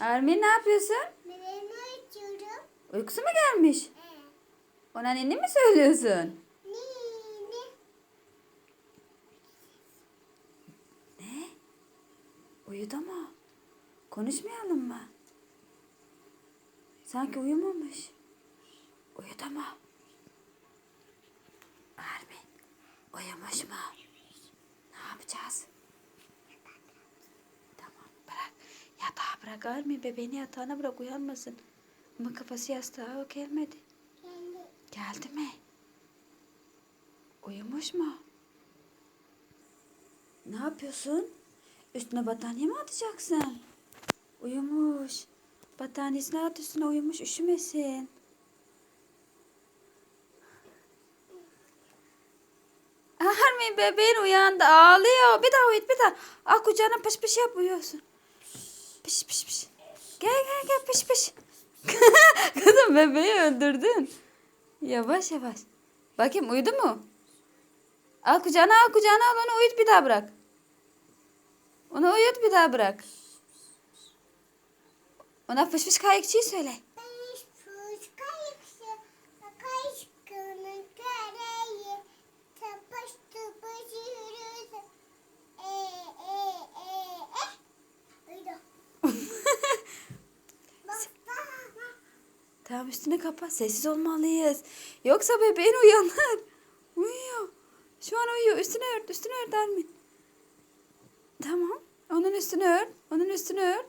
Armin ne yapıyorsun? Ben açıyorum. Uykusu mu gelmiş? Ee, Ona ninni mi söylüyorsun? ne ne? Uyudu mu? Konuşmayalım mı? Sanki uyumamış. Uyudu mu? Armin, uyumuş mu? Ne yapacağız? Tamam, bırak. Yatağa bırak Armin. Bebeğini yatağına bırak uyanmasın. Ama kafası yastığa gelmedi. Kendi Geldi mi? Uyumuş mu? Ne yapıyorsun? Üstüne battaniye mi atacaksın? Uyumuş. Battaniyesini at üstüne uyumuş. Üşümesin. Armin bebeğin uyandı. Ağlıyor. Bir daha uyut bir daha. Al kucağına pış pış yap uyuyorsun. Pış pış pış. Gel gel gel pış pış. Kızım bebeği öldürdün. Yavaş yavaş. Bakayım uyudu mu? Al kucağına al kucağına al onu uyut bir daha bırak. Onu uyut bir daha bırak. Ona fış fış kayıkçıyı söyle. Tamam üstüne kapat. Sessiz olmalıyız. Yoksa bebeğin uyanır. Uyuyor. Şu an uyuyor. Üstüne ört. Üstüne ört Armin. Tamam. Onun üstünü ört. Onun üstünü ört.